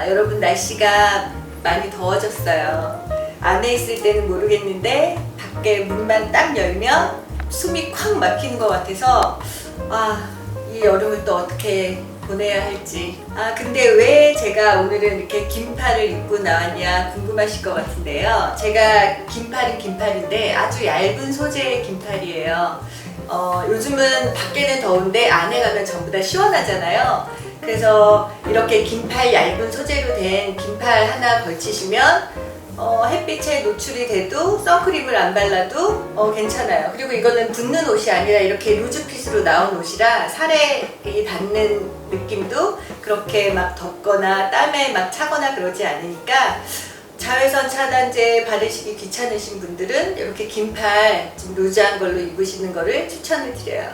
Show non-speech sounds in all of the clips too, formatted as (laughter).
아, 여러분 날씨가 많이 더워졌어요. 안에 있을 때는 모르겠는데 밖에 문만 딱 열면 숨이 콱 막히는 것 같아서 아, 이 여름을 또 어떻게 보내야 할지. 아, 근데 왜 제가 오늘은 이렇게 긴팔을 입고 나왔냐 궁금하실 것 같은데요. 제가 긴팔은 긴팔인데 아주 얇은 소재의 긴팔이에요. 어, 요즘은 밖에는 더운데 안에 가면 전부 다 시원하잖아요. 그래서 이렇게 긴팔 얇은 소재로 된 긴팔 하나 걸치시면 어, 햇빛에 노출이 돼도 선크림을 안 발라도 어, 괜찮아요. 그리고 이거는 붙는 옷이 아니라 이렇게 루즈핏으로 나온 옷이라 살에 이 닿는 느낌도 그렇게 막 덥거나 땀에 막 차거나 그러지 않으니까 자외선 차단제 바르시기 귀찮으신 분들은 이렇게 긴팔 좀 루즈한 걸로 입으시는 거를 추천을 드려요.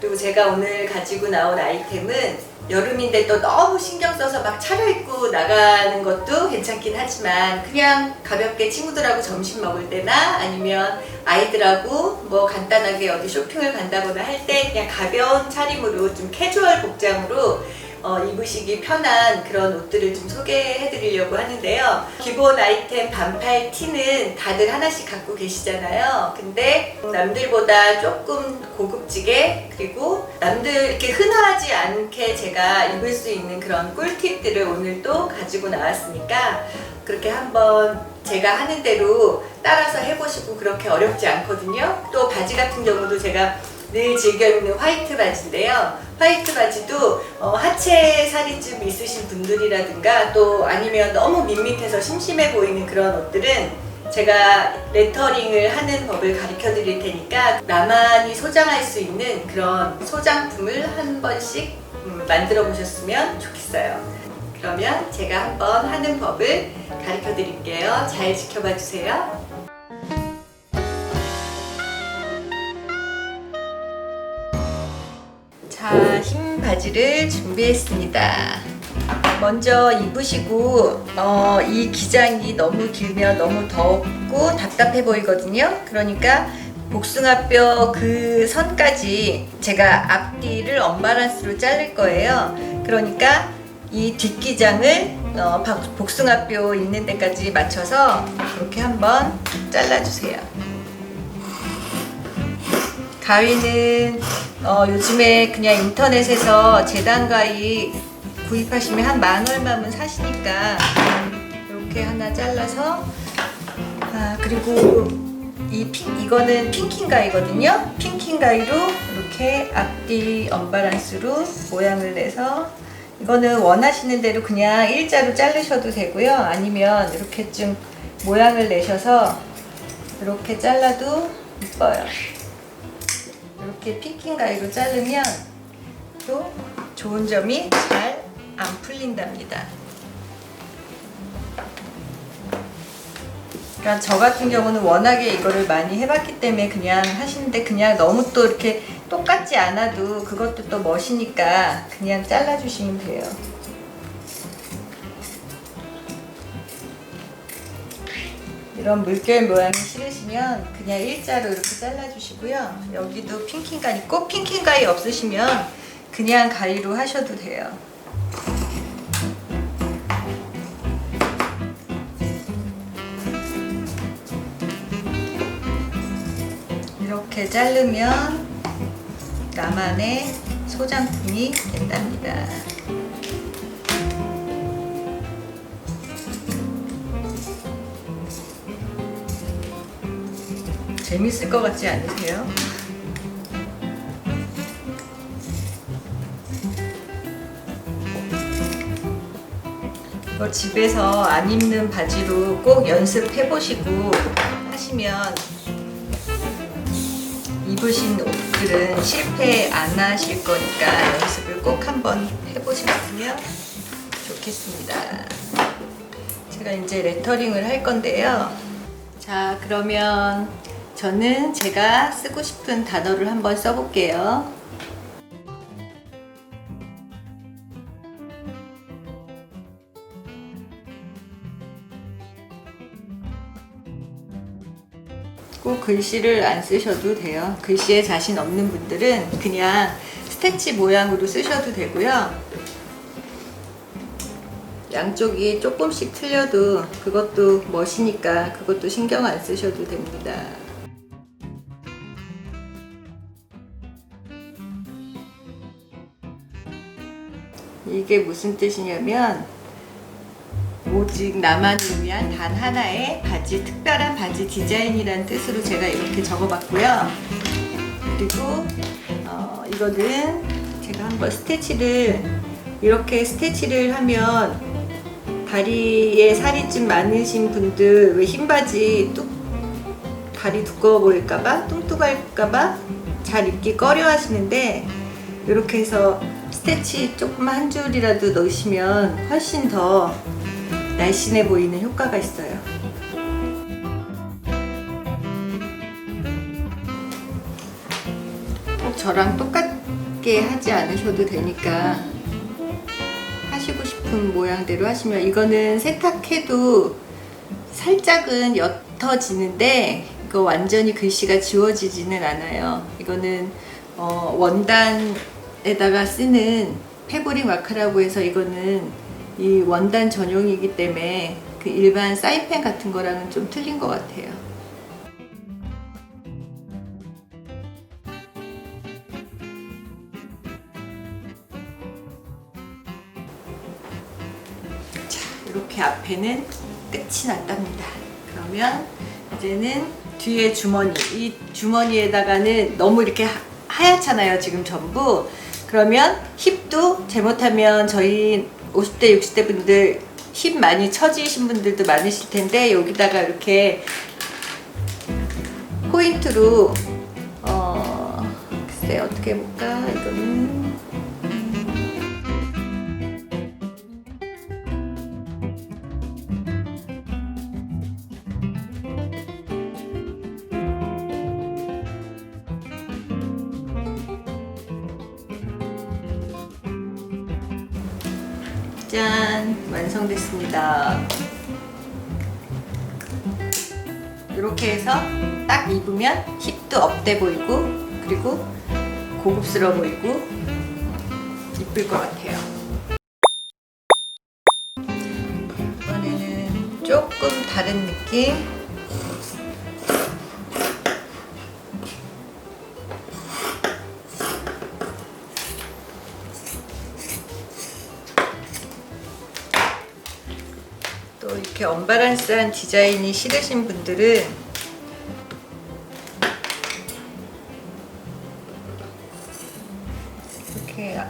그리고 제가 오늘 가지고 나온 아이템은 여름인데 또 너무 신경 써서 막 차려입고 나가는 것도 괜찮긴 하지만 그냥 가볍게 친구들하고 점심 먹을 때나 아니면 아이들하고 뭐 간단하게 어디 쇼핑을 간다거나 할 때 그냥 가벼운 차림으로 좀 캐주얼 복장으로 어, 입으시기 편한 그런 옷들을 좀 소개해 드리려고 하는데요. 기본 아이템 반팔 티는 다들 하나씩 갖고 계시잖아요. 근데 남들보다 조금 고급지게 그리고 남들 이렇게 흔하지 않게 제가 입을 수 있는 그런 꿀팁들을 오늘 또 가지고 나왔으니까 그렇게 한번 제가 하는 대로 따라서 해보시고 그렇게 어렵지 않거든요. 또 바지 같은 경우도 제가 늘 즐겨 입는 화이트 바지인데요. 화이트 바지도 어, 하체 살이 좀 있으신 분들이라든가 또 아니면 너무 밋밋해서 심심해 보이는 그런 옷들은 제가 레터링을 하는 법을 가르쳐 드릴 테니까 나만이 소장할 수 있는 그런 소장품을 한 번씩 음, 만들어 보셨으면 좋겠어요. 그러면 제가 한번 하는 법을 가르쳐 드릴게요. 잘 지켜봐 주세요. 자, 흰 바지를 준비했습니다. 먼저 입으시고 어, 이 기장이 너무 길면 너무 덥고 답답해 보이거든요. 그러니까 복숭아뼈 그 선까지 제가 앞뒤를 언바란스로 자를 거예요. 그러니까 이 뒷기장을 어, 박- 복숭아뼈 있는 데까지 맞춰서 이렇게 한번 잘라주세요. 가위는 어, 요즘에 그냥 인터넷에서 재단 가위 구입하시면 한 만 얼마면 사시니까 이렇게 하나 잘라서 아 그리고 이 핑, 이거는 핑킹 가위거든요. 핑킹 가위로 이렇게 앞뒤 언바란스로 모양을 내서 이거는 원하시는 대로 그냥 일자로 자르셔도 되고요. 아니면 이렇게 좀 모양을 내셔서 이렇게 잘라도 이뻐요. 이렇게 피킹 가위로 자르면 또 좋은 점이 잘 안 풀린답니다. 그러니까 저 같은 경우는 워낙에 이거를 많이 해봤기 때문에 그냥 하시는데 그냥 너무 또 이렇게 똑같지 않아도 그것도 또 멋이니까 그냥 잘라주시면 돼요. 이런 물결 모양이 싫으시면 그냥 일자로 이렇게 잘라주시고요. 여기도 핑킹 가위, 꼭 핑킹 가위 없으시면 그냥 가위로 하셔도 돼요. 이렇게 자르면 나만의 소장품이 된답니다. 재밌을 것 같지 않으세요? 이거 집에서 안 입는 바지로 꼭 연습해 보시고 하시면 입으신 옷들은 실패 안 하실 거니까 연습을 꼭 한번 해보셨으면 좋겠습니다. 제가 이제 레터링을 할 건데요. 자, 그러면 저는 제가 쓰고 싶은 단어를 한번 써볼게요. 꼭 글씨를 안 쓰셔도 돼요. 글씨에 자신 없는 분들은 그냥 스태치 모양으로 쓰셔도 되고요. 양쪽이 조금씩 틀려도 그것도 멋이니까 그것도 신경 안 쓰셔도 됩니다. 이게 무슨 뜻이냐면 오직 나만을 위한 단 하나의 바지, 특별한 바지 디자인이라는 뜻으로 제가 이렇게 적어봤고요. 그리고 어, 이거는 제가 한번 스티치를 이렇게 스티치를 하면 다리에 살이 좀 많으신 분들 왜 흰 바지 뚝 다리 두꺼워 보일까봐 뚱뚱할까봐 잘 입기 꺼려 하시는데 이렇게 해서 스티치 조금 한 줄이라도 넣으시면 훨씬 더 날씬해 보이는 효과가 있어요. 꼭 저랑 똑같게 하지 않으셔도 되니까 하시고 싶은 모양대로 하시면 이거는 세탁해도 살짝은 옅어지는데 이거 완전히 글씨가 지워지지는 않아요. 이거는 어, 원단 에다가 쓰는 패브릭 마크라고 해서 이거는 이 원단 전용이기 때문에 그 일반 사인펜 같은 거랑은 좀 틀린 것 같아요. 자, 이렇게 앞에는 끝이 났답니다. 그러면 이제는 뒤에 주머니, 이 주머니에다가는 너무 이렇게 하- 하얗잖아요, 지금 전부. 그러면 힙도 잘못하면 저희 50대, 60대 분들 힙 많이 처지신 분들도 많으실 텐데 여기다가 이렇게 포인트로 어 글쎄 어떻게 해볼까? 이거는 완성됐습니다. 이렇게 해서 딱 입으면 힙도 업돼 보이고 그리고 고급스러워 보이고 이쁠 것 같아요. 이번에는 조금 다른 느낌. 언바란스한 디자인이 싫으신 분들은 이렇게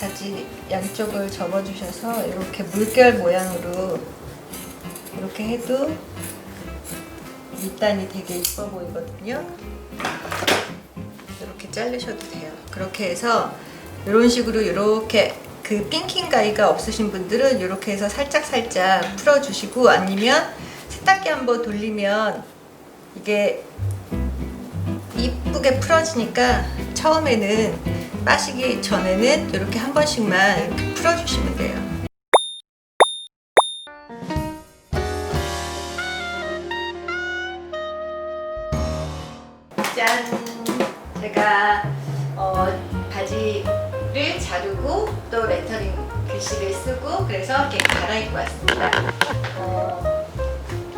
바지 양쪽을 접어주셔서 이렇게 물결 모양으로 이렇게 해도 밑단이 되게 이뻐 보이거든요. 이렇게 자르셔도 돼요. 그렇게 해서 이런 식으로 이렇게 그 핑킹 가위가 없으신 분들은 이렇게 해서 살짝 살짝 풀어주시고 아니면 세탁기 한번 돌리면 이게 이쁘게 풀어지니까 처음에는 빠시기 전에는 이렇게 한 번씩만 이렇게 풀어주시면 돼요. 짠! 제가 어, 바지 를 자르고 또 레터링 글씨를 쓰고 그래서 이렇게 갈아입고 왔습니다. 어,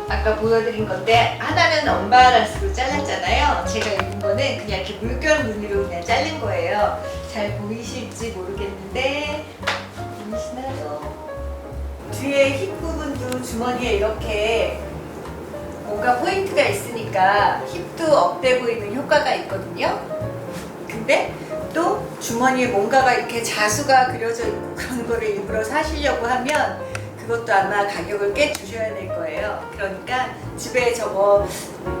아까 보여드린 건데 하나는 언바란스로 잘랐잖아요. 제가 입은 거는 그냥 이렇게 물결 무늬로 그냥 자른 거예요. 잘 보이실지 모르겠는데 보이시나요? 뒤에 힙 부분도 주머니에 이렇게 뭔가 포인트가 있으니까 힙도 업돼 보이는 효과가 있거든요. 근데 또 주머니에 뭔가가 이렇게 자수가 그려져 있고 그런 거를 일부러 사시려고 하면 그것도 아마 가격을 꽤 주셔야 될 거예요. 그러니까 집에 저거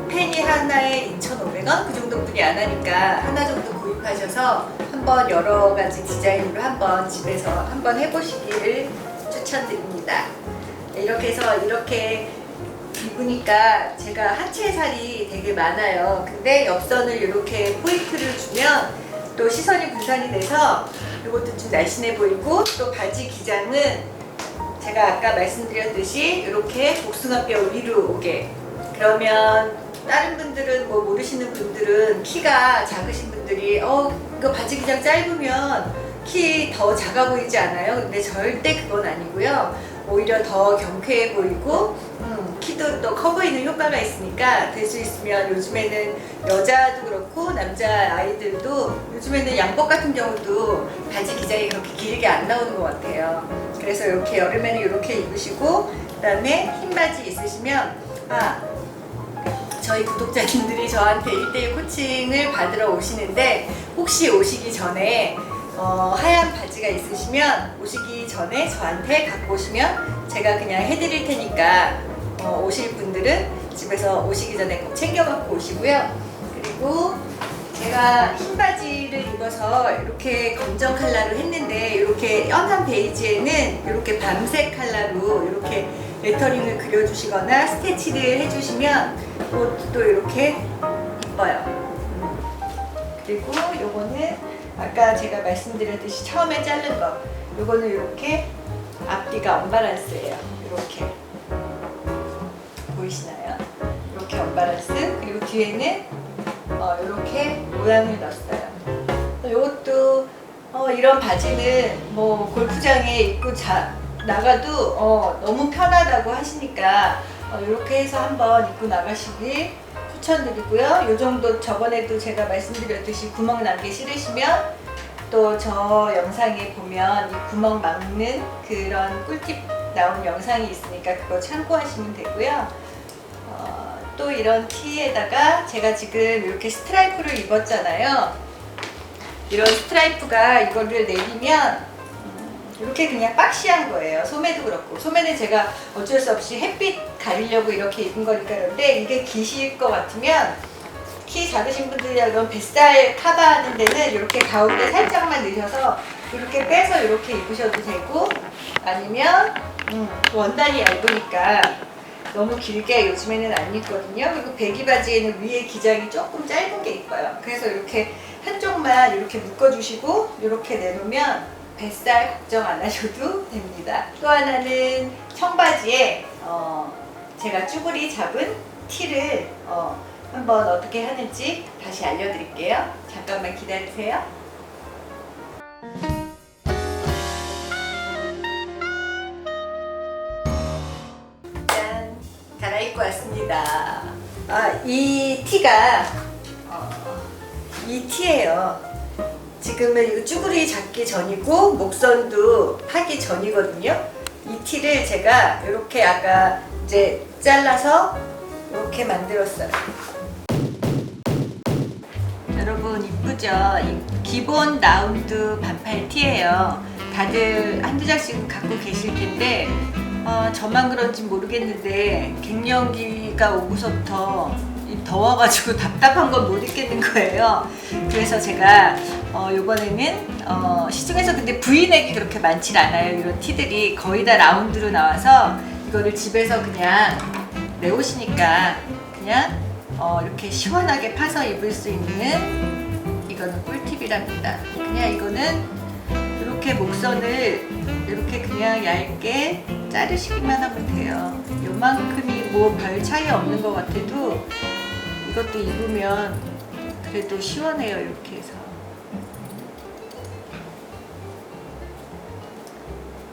펜이 하나에 2,500원 그 정도뿐이 안 하니까 하나 정도 구입하셔서 한번 여러 가지 디자인으로 한번 집에서 한번 해보시기를 추천드립니다. 네, 이렇게 해서 이렇게 입으니까 제가 하체 살이 되게 많아요. 근데 옆선을 이렇게 포인트를 주면 또 시선이 분산이 돼서 이것도 좀 날씬해 보이고 또 바지 기장은 제가 아까 말씀드렸듯이 이렇게 복숭아뼈 위로 오게 그러면 다른 분들은 뭐 모르시는 분들은 키가 작으신 분들이 어 이거 바지 기장 짧으면 키 더 작아 보이지 않아요? 근데 절대 그건 아니고요. 오히려 더 경쾌해 보이고 음, 키도 또 커 보이는 효과가 있으니까 될 수 있으면 요즘에는 여자도 그렇고 남자 아이들도 요즘에는 양복 같은 경우도 바지 기장이 그렇게 길게 안 나오는 것 같아요. 그래서 이렇게 여름에는 이렇게 입으시고 그다음에 흰 바지 있으시면 아 저희 구독자님들이 저한테 1대1 코칭을 받으러 오시는데 혹시 오시기 전에 어, 하얀 바지가 있으시면 오시기 전에 저한테 갖고 오시면 제가 그냥 해드릴 테니까 어, 오실 분들은 집에서 오시기 전에 꼭 챙겨 갖고 오시고요. 그리고 제가 흰 바지를 입어서 이렇게 검정 컬러로 했는데 이렇게 연한 베이지에는 이렇게 밤색 컬러로 이렇게 레터링을 그려주시거나 스티치를 해주시면 또, 또 이렇게 이뻐요. 그리고 요거는 아까 제가 말씀드렸듯이 처음에 자른 거 요거는 이렇게 앞뒤가 언바란스예요. 이렇게 보이시나요? 이렇게 언바란스 그리고 뒤에는 어, 이렇게 모양을 넣었어요. 이것도 어, 이런 바지는 뭐 골프장에 입고 자, 나가도 어, 너무 편하다고 하시니까 어, 이렇게 해서 한번 입고 나가시길 추천드리고요. 이 정도 저번에도 제가 말씀드렸듯이 구멍 나기 싫으시면 또 저 영상에 보면 이 구멍 막는 그런 꿀팁 나온 영상이 있으니까 그거 참고하시면 되고요. 어, 또 이런 티에다가 제가 지금 이렇게 스트라이프를 입었잖아요. 이런 스트라이프가 이거를 내리면 음, 이렇게 그냥 박시한 거예요. 소매도 그렇고 소매는 제가 어쩔 수 없이 햇빛 가리려고 이렇게 입은 거니까 그런데 이게 기실 것 같으면 키 작으신 분들이야 그럼 뱃살 커버하는 데는 이렇게 가운데 살짝만 넣으셔서 이렇게 빼서 이렇게 입으셔도 되고 아니면 음, 원단이 얇으니까 너무 길게 요즘에는 안 입거든요. 그리고 배기 바지에는 위에 기장이 조금 짧은 게 있어요. 그래서 이렇게 한쪽만 이렇게 묶어주시고 이렇게 내놓으면 뱃살 걱정 안 하셔도 됩니다. 또 하나는 청바지에 어, 제가 쭈구리 잡은 티를 어, 한번 어떻게 하는지 다시 알려드릴게요. 잠깐만 기다리세요. 이 티가, 어, 이 티예요. 지금은 이 쭈구리 잡기 전이고, 목선도 하기 전이거든요. 이 티를 제가 이렇게 아까 이제 잘라서 이렇게 만들었어요. 여러분 이쁘죠? 이 기본 라운드 반팔 티예요. 다들 한두 장씩 갖고 계실 텐데 어, 저만 그런지 모르겠는데 갱년기가 오고서부터 이 더워가지고 (laughs) 답답한 건 못 입겠는 거예요. 그래서 제가 어, 이번에는 어, 시중에서 근데 브이넥이 그렇게 많진 않아요. 이런 티들이 거의 다 라운드로 나와서 이거를 집에서 그냥 내 옷이니까 그냥 어, 이렇게 시원하게 파서 입을 수 있는 이거는 꿀팁이랍니다. 그냥 이거는 이렇게 목선을 이렇게 그냥 얇게 자르시기만 하면 돼요. 요만큼이 뭐 별 차이 없는 것 같아도 이것도 입으면 그래도 시원해요. 이렇게 해서.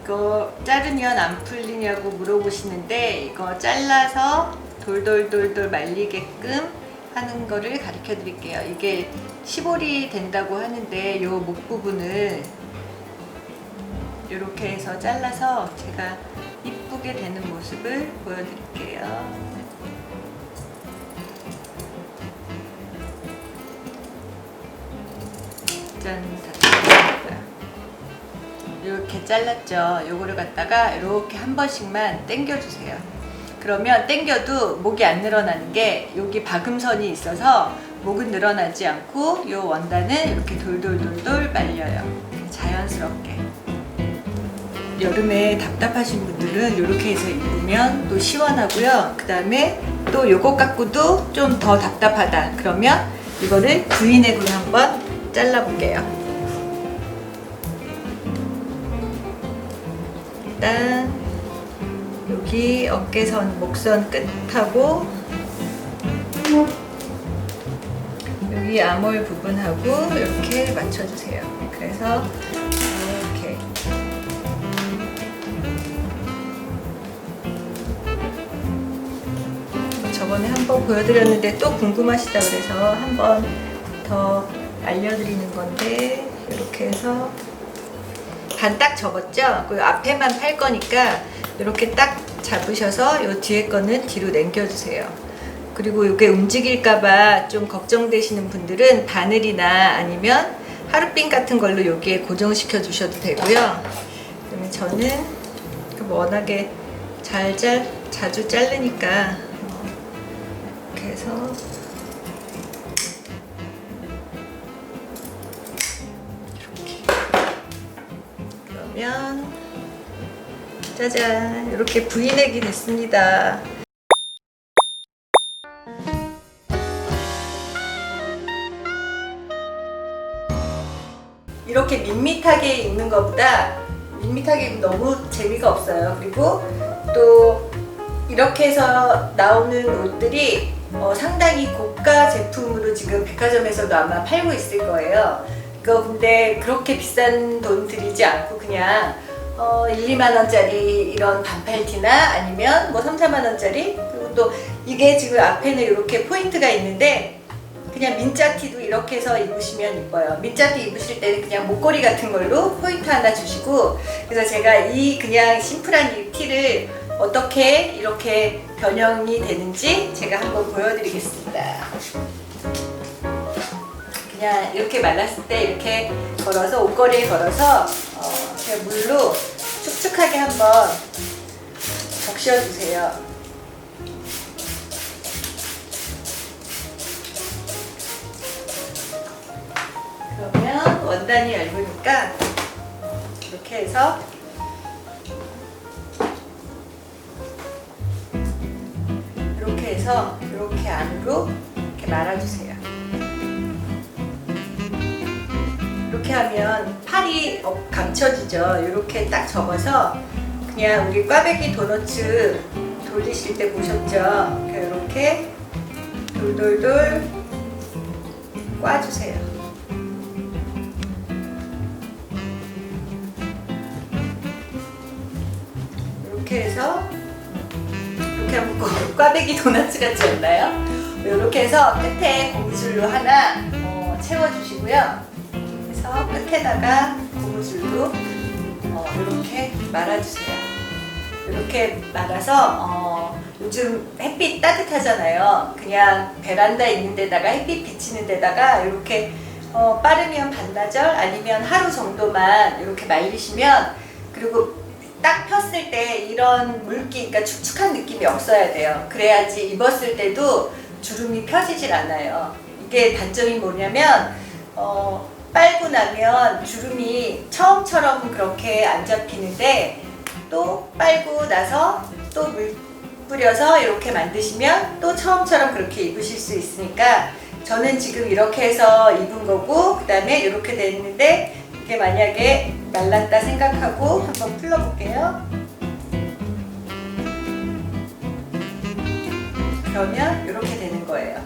이거 자르면 안 풀리냐고 물어보시는데 이거 잘라서 돌돌돌돌 말리게끔 하는 거를 가르쳐 드릴게요. 이게 시볼이 된다고 하는데 요 목 부분을 이렇게 해서 잘라서 제가 이쁘게 되는 모습을 보여드릴게요. 짠. 이렇게 잘랐죠. 요거를 갖다가 이렇게 한 번씩만 당겨주세요. 그러면 당겨도 목이 안 늘어나는 게 여기 박음선이 있어서 목은 늘어나지 않고 요 원단은 이렇게 돌돌돌돌 말려요. 자연스럽게. 여름에 답답하신 분들은 이렇게 해서 입으면 또 시원하고요. 그 다음에 또 요것 갖고도 좀 더 답답하다. 그러면 이거를 V넥으로 한번 잘라볼게요. 일단 여기 어깨선 목선 끝하고 여기 암홀 부분하고 이렇게 맞춰주세요. 그래서 한번 보여드렸는데 또 궁금하시다 그래서 한번 더 알려드리는 건데 이렇게 해서 반 딱 접었죠? 그 앞에만 팔 거니까 이렇게 딱 잡으셔서 요 뒤에 거는 뒤로 남겨주세요. 그리고 이게 움직일까봐 좀 걱정되시는 분들은 바늘이나 아니면 하룻빈 같은 걸로 여기에 고정시켜 주셔도 되고요. 그러면 저는 그 워낙에 잘 잘, 자주 자르니까 어, 이렇게 그러면 짜잔 이렇게 부인액이 됐습니다. 이렇게 밋밋하게 입는 것보다 밋밋하게 입으면 너무 재미가 없어요. 그리고 또 이렇게 해서 나오는 옷들이 어, 상당히 고가 제품으로 지금 백화점에서도 아마 팔고 있을 거예요. 그거 근데 그렇게 비싼 돈 들이지 않고 그냥 어, 1, 2만 원짜리 이런 반팔티나 아니면 뭐 3, 4만 원짜리 그리고 또 이게 지금 앞에는 이렇게 포인트가 있는데 그냥 민자티도 이렇게 해서 입으시면 이뻐요. 민자티 입으실 때는 그냥 목걸이 같은 걸로 포인트 하나 주시고 그래서 제가 이 그냥 심플한 이 티를 어떻게 이렇게 변형이 되는지 제가 한번 보여드리겠습니다. 그냥 이렇게 말랐을 때 이렇게 걸어서 옷걸이에 걸어서 어, 그냥 물로 축축하게 한번 적셔주세요. 그러면 원단이 얇으니까 이렇게 해서 이렇게 해서 이렇게 안으로 이렇게 말아주세요. 이렇게 하면 팔이 어, 감춰지죠. 이렇게 딱 접어서 그냥 우리 꽈배기 도너츠 돌리실 때 보셨죠? 이렇게 돌돌돌 꽈주세요. 이렇게 해서 이렇게 꽈- 꽈배기 도넛 같지 않나요? 이렇게 해서 끝에 고무줄로 하나 어, 채워주시고요. 그래서 끝에다가 고무줄로 어, 이렇게 말아주세요. 이렇게 말아서 어, 요즘 햇빛 따뜻하잖아요. 그냥 베란다 있는 데다가 햇빛 비치는 데다가 이렇게 어, 빠르면 반나절 아니면 하루 정도만 이렇게 말리시면 그리고 딱 폈을 때 이런 물기, 그러니까 축축한 느낌이 없어야 돼요. 그래야지 입었을 때도 주름이 펴지질 않아요. 이게 단점이 뭐냐면 어, 빨고 나면 주름이 처음처럼 그렇게 안 잡히는데 또 빨고 나서 또 물 뿌려서 이렇게 만드시면 또 처음처럼 그렇게 입으실 수 있으니까 저는 지금 이렇게 해서 입은 거고 그 다음에 이렇게 됐는데 이게 만약에 말랐다 생각하고 한번 풀러볼게요. 그러면 이렇게 되는 거예요.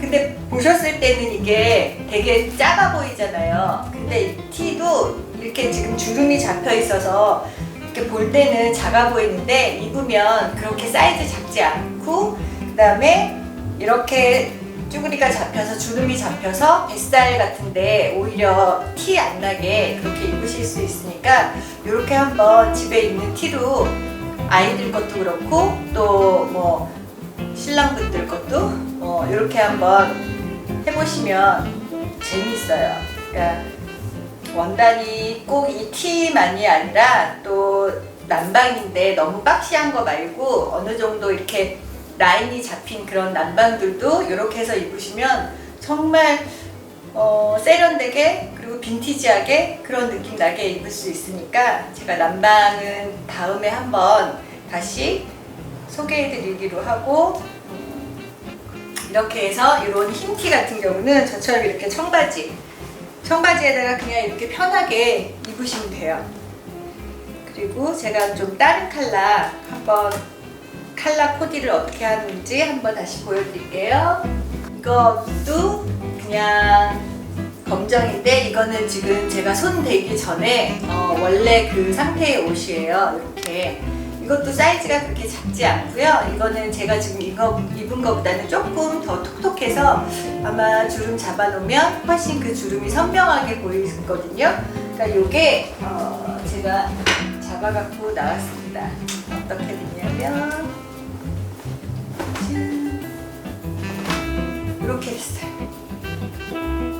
근데 보셨을 때는 이게 되게 작아 보이잖아요. 근데 이 티도 이렇게 지금 주름이 잡혀 있어서 이렇게 볼 때는 작아 보이는데 입으면 그렇게 사이즈 작지 않고 그 다음에 이렇게 쭈그리가 잡혀서 주름이 잡혀서 뱃살 같은데 오히려 티 안 나게 그렇게 입으실 수 있으니까 이렇게 한번 집에 있는 티로 아이들 것도 그렇고 또 뭐 신랑분들 것도 뭐 이렇게 한번 해보시면 재미있어요. 그러니까 원단이 꼭 이 티만이 아니라 또 난방인데 너무 박시한 거 말고 어느 정도 이렇게 라인이 잡힌 그런 난방들도 이렇게 해서 입으시면 정말 어, 세련되게 그리고 빈티지하게 그런 느낌 나게 입을 수 있으니까 제가 난방은 다음에 한번 다시 소개해 드리기로 하고 음, 이렇게 해서 이런 흰 티 같은 경우는 저처럼 이렇게 청바지 청바지에다가 그냥 이렇게 편하게 입으시면 돼요. 그리고 제가 좀 다른 컬러 한번 컬러 코디를 어떻게 하는지 한번 다시 보여드릴게요. 이것도 그냥 검정인데 이거는 지금 제가 손 대기 전에 어, 원래 그 상태의 옷이에요. 이렇게 이것도 사이즈가 그렇게 작지 않고요. 이거는 제가 지금 이거 입은 것보다는 조금 더 톡톡해서 아마 주름 잡아놓으면 훨씬 그 주름이 선명하게 보이거든요. 그러니까 이게 어, 제가 잡아갖고 나왔습니다. 어떻게 됐냐면 이렇게 됐어요.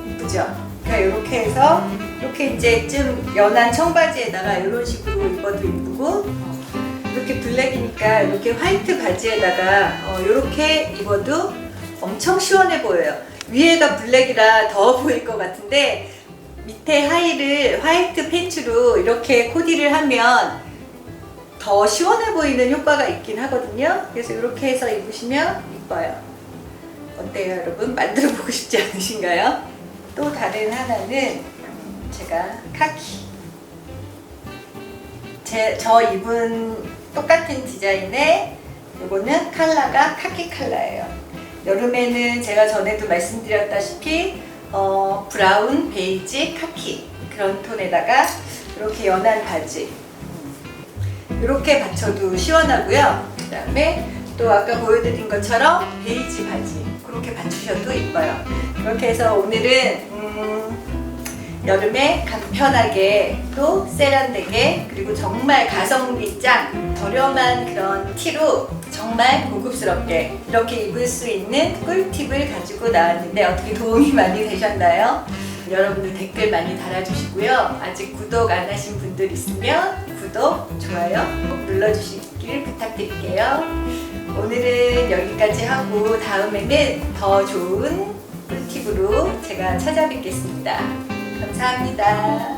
이쁘죠? 그러니까 이렇게 해서 이렇게 이제 좀 연한 청바지에다가 이런 식으로 입어도 이쁘고 어, 이렇게 블랙이니까 이렇게 화이트 바지에다가 어, 이렇게 입어도 엄청 시원해 보여요. 위에가 블랙이라 더워 보일 것 같은데 밑에 하의를 화이트 팬츠로 이렇게 코디를 하면 더 시원해 보이는 효과가 있긴 하거든요. 그래서 이렇게 해서 입으시면 이뻐요. 어때요, 여러분? 만들어 보고 싶지 않으신가요? 또 다른 하나는 제가 카키. 제, 저 입은 똑같은 디자인의 요거는 컬러가 카키 컬러예요. 여름에는 제가 전에도 말씀드렸다시피 어, 브라운, 베이지, 카키 그런 톤에다가 이렇게 연한 바지 이렇게 받쳐도 시원하고요. 그 다음에 또 아까 보여드린 것처럼 베이지 바지 그렇게 받치셔도 이뻐요. 이렇게 해서 오늘은 음, 여름에 간편하게 또 세련되게 그리고 정말 가성비 짱 저렴한 그런 티로 정말 고급스럽게 이렇게 입을 수 있는 꿀팁을 가지고 나왔는데 어떻게 도움이 많이 되셨나요? 여러분들 댓글 많이 달아주시고요. 아직 구독 안 하신 분들 있으면 구독, 좋아요 꼭 눌러주시길 부탁드릴게요. 오늘은 여기까지 하고 다음에는 더 좋은 꿀팁으로 제가 찾아뵙겠습니다. 감사합니다.